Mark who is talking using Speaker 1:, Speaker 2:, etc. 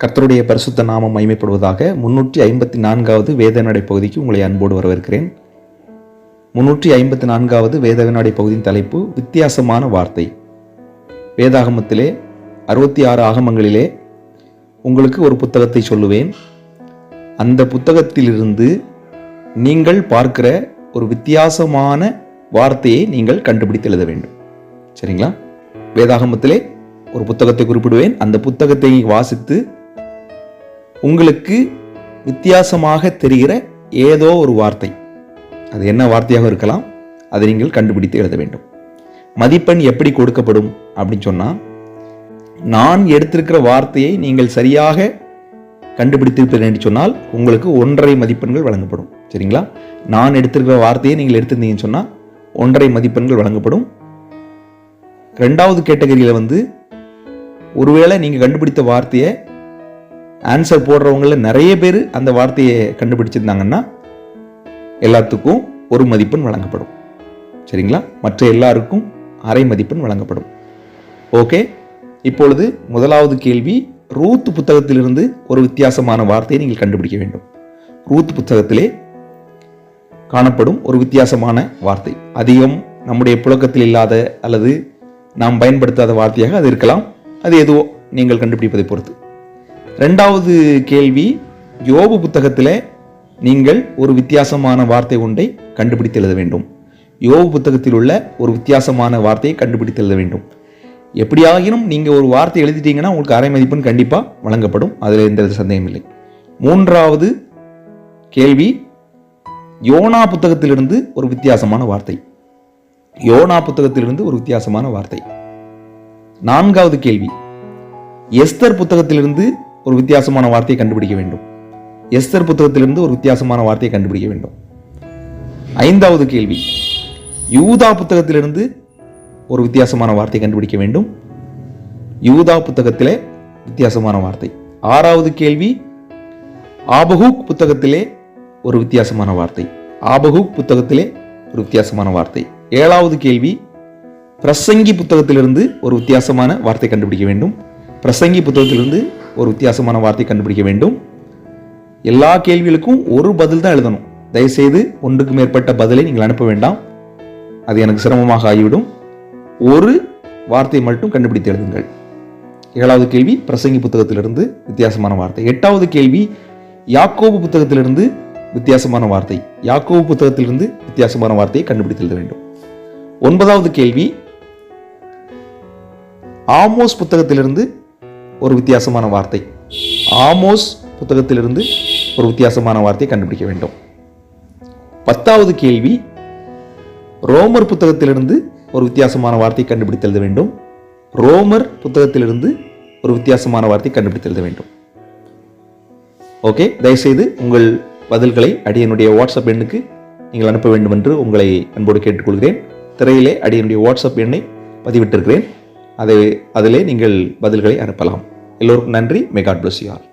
Speaker 1: கர்த்தருடைய பரிசுத்த நாமம் மைமைப்படுவதாக முன்னூற்றி ஐம்பத்தி நான்காவது வேதநடை பகுதிக்கு உங்களை அன்போடு வரவேற்கிறேன். முன்னூற்றி ஐம்பத்தி நான்காவது வேதநடை பகுதியின் தலைப்பு வித்தியாசமான வார்த்தை. வேதாகமத்திலே அறுபத்தி ஆறு ஆகமங்களிலே உங்களுக்கு ஒரு புத்தகத்தை சொல்லுவேன். அந்த புத்தகத்திலிருந்து நீங்கள் பார்க்கிற ஒரு வித்தியாசமான வார்த்தையை நீங்கள் கண்டுபிடித்து எழுத வேண்டும். சரிங்களா? வேதாகமத்திலே ஒரு புத்தகத்தை குறிப்பிடுவேன். அந்த புத்தகத்தை வாசித்து உங்களுக்கு வித்தியாசமாக தெரிகிற ஏதோ ஒரு வார்த்தை. அது என்ன வார்த்தையாக இருக்கலாம் அதை நீங்கள் கண்டுபிடித்து எழுத வேண்டும். மதிப்பெண் எப்படி கொடுக்கப்படும் அப்படின்னு சொன்னால் நான் எடுத்திருக்கிற வார்த்தையை நீங்கள் சரியாக கண்டுபிடித்திருப்பீர்கள் என்று சொன்னால் உங்களுக்கு ஒன்றரை மதிப்பெண்கள் வழங்கப்படும். சரிங்களா? நான் எடுத்திருக்கிற வார்த்தையை நீங்கள் எடுத்திருந்தீங்கன்னு சொன்னால் ஒன்றரை மதிப்பெண்கள் வழங்கப்படும். ரெண்டாவது கேட்டகரியில் வந்து ஒருவேளை நீங்கள் கண்டுபிடித்த வார்த்தையை ஆன்சர் போடுறவங்கள நிறைய பேர் அந்த வார்த்தையை கண்டுபிடிச்சிருந்தாங்கன்னா எல்லாத்துக்கும் ஒரு மதிப்பெண் வழங்கப்படும். சரிங்களா? மற்ற எல்லாருக்கும் அரை மதிப்பெண் வழங்கப்படும். ஓகே இப்பொழுது முதலாவது கேள்வி ரூத் புத்தகத்திலிருந்து ஒரு வித்தியாசமான வார்த்தையை நீங்கள் கண்டுபிடிக்க வேண்டும். ரூத் புத்தகத்திலே காணப்படும் ஒரு வித்தியாசமான வார்த்தை. அதிகம் நம்முடைய புழக்கத்தில் இல்லாத அல்லது நாம் பயன்படுத்தாத வார்த்தையாக அது இருக்கலாம். அது எதுவோ நீங்கள் கண்டுபிடிப்பதை பொறுத்து. ரெண்டாவது கேள்வி யோபு புத்தகத்தில் நீங்கள் ஒரு வித்தியாசமான வார்த்தை ஒன்றை கண்டுபிடித்து எழுத வேண்டும். யோபு புத்தகத்தில் உள்ள ஒரு வித்தியாசமான வார்த்தையை கண்டுபிடித்து எழுத வேண்டும். எப்படியாகினும் நீங்கள் ஒரு வார்த்தை எழுதிட்டீங்கன்னா உங்களுக்கு அரை மதிப்பெண் கண்டிப்பாக வழங்கப்படும். அதில் எந்த சந்தேகம் இல்லை. மூன்றாவது கேள்வி யோனா புத்தகத்திலிருந்து ஒரு வித்தியாசமான வார்த்தை. யோனா புத்தகத்திலிருந்து ஒரு வித்தியாசமான வார்த்தை. நான்காவது கேள்வி எஸ்தர் புத்தகத்திலிருந்து ஒரு வித்தியாசமான வார்த்தையை கண்டுபிடிக்க வேண்டும். எஸ்தர் புத்தகத்திலிருந்து ஒரு வித்தியாசமான வார்த்தையை கண்டுபிடிக்க வேண்டும். ஐந்தாவது கேள்வி. யூதா புத்தகத்திலிருந்து ஒரு வித்தியாசமான வார்த்தையை கண்டுபிடிக்க வேண்டும். யூதா புத்தகத்திலே வித்தியாசமான வார்த்தை. ஆறாவது கேள்வி. ஆபஹூக் புத்தகத்திலே ஒரு வித்தியாசமான வார்த்தை. ஆபஹூக் புத்தகத்திலே ஒரு வித்தியாசமான வார்த்தை. ஏழாவது கேள்வி. பிரசங்கி புத்தகத்திலிருந்து ஒரு வித்தியாசமான வார்த்தை கண்டுபிடிக்க வேண்டும். பிரசங்கி புத்தகத்திலிருந்து ஒரு வித்தியாசமான வார்த்தை கண்டுபிடிக்க வேண்டும். எல்லா கேள்விகளுக்கும் ஒரு பதில் தான் எழுதணும். தயவுசெய்து ஒன்றுக்கு மேற்பட்ட பதிலை நீங்கள் அனுப்ப வேண்டாம். அது எனக்கு சிரமமாக ஆகிவிடும். ஒரு வார்த்தை மட்டும் கண்டுபிடித்து எழுதுங்கள். ஏழாவது கேள்வி பிரசங்கி புத்தகத்திலிருந்து வித்தியாசமான வார்த்தை. எட்டாவது கேள்வி யாக்கோபு புத்தகத்திலிருந்து வித்தியாசமான வார்த்தை. யாக்கோபு புத்தகத்திலிருந்து வித்தியாசமான வார்த்தையை கண்டுபிடித்து எழுத வேண்டும். ஒன்பதாவது கேள்வி ஆமோஸ் புத்தகத்திலிருந்து ஒரு வித்தியாசமான வார்த்தை. ஆமோஸ் புத்தகத்திலிருந்து ஒரு வித்தியாசமான வார்த்தையை கண்டுபிடிக்க வேண்டும். பத்தாவது கேள்வி ரோமர் புத்தகத்திலிருந்து ஒரு வித்தியாசமான வார்த்தையை கண்டுபிடித்து எழுத வேண்டும். ரோமர் புத்தகத்திலிருந்து ஒரு வித்தியாசமான வார்த்தையை கண்டுபிடித்து எழுத வேண்டும். ஓகே தயவுசெய்து உங்கள் பதில்களை அடியனுடைய வாட்ஸ்அப் எண்ணுக்கு நீங்கள் அனுப்ப வேண்டும் என்று உங்களை அன்போடு கேட்டுக்கொள்கிறேன். திரையிலே அடியனுடைய வாட்ஸ்அப் எண்ணை பதிவிட்டிருக்கிறேன். அதை அதிலே நீங்கள் பதில்களை அனுப்பலாம். எல்லோருக்கும் நன்றி. May God bless you all